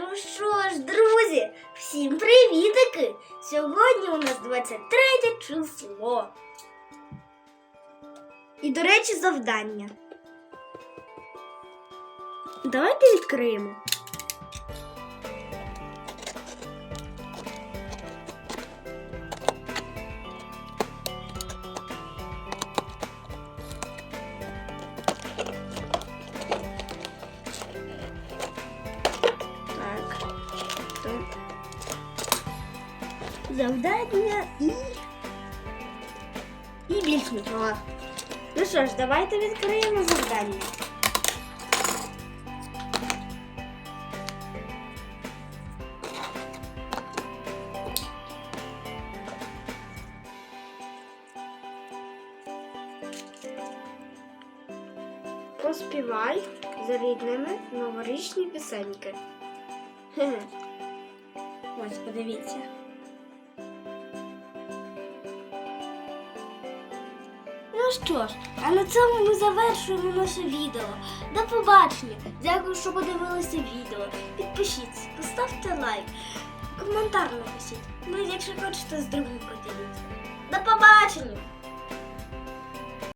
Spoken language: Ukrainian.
Ну що ж, друзі, всім привітики! Сьогодні у нас 23 число. І, до речі, завдання. Давайте відкриємо. Завдання і. І більш нічого. Ну що ж, давайте відкриємо завдання. Поспівай за рідними новорічні пісеньки. Ось, подивіться. Що ж, а на цьому ми завершуємо наше відео. До побачення! Дякую, що подивилися відео. Підпишіться, поставте лайк, коментар напишіть. Ну, якщо хочете з другим поділіться. До побачення!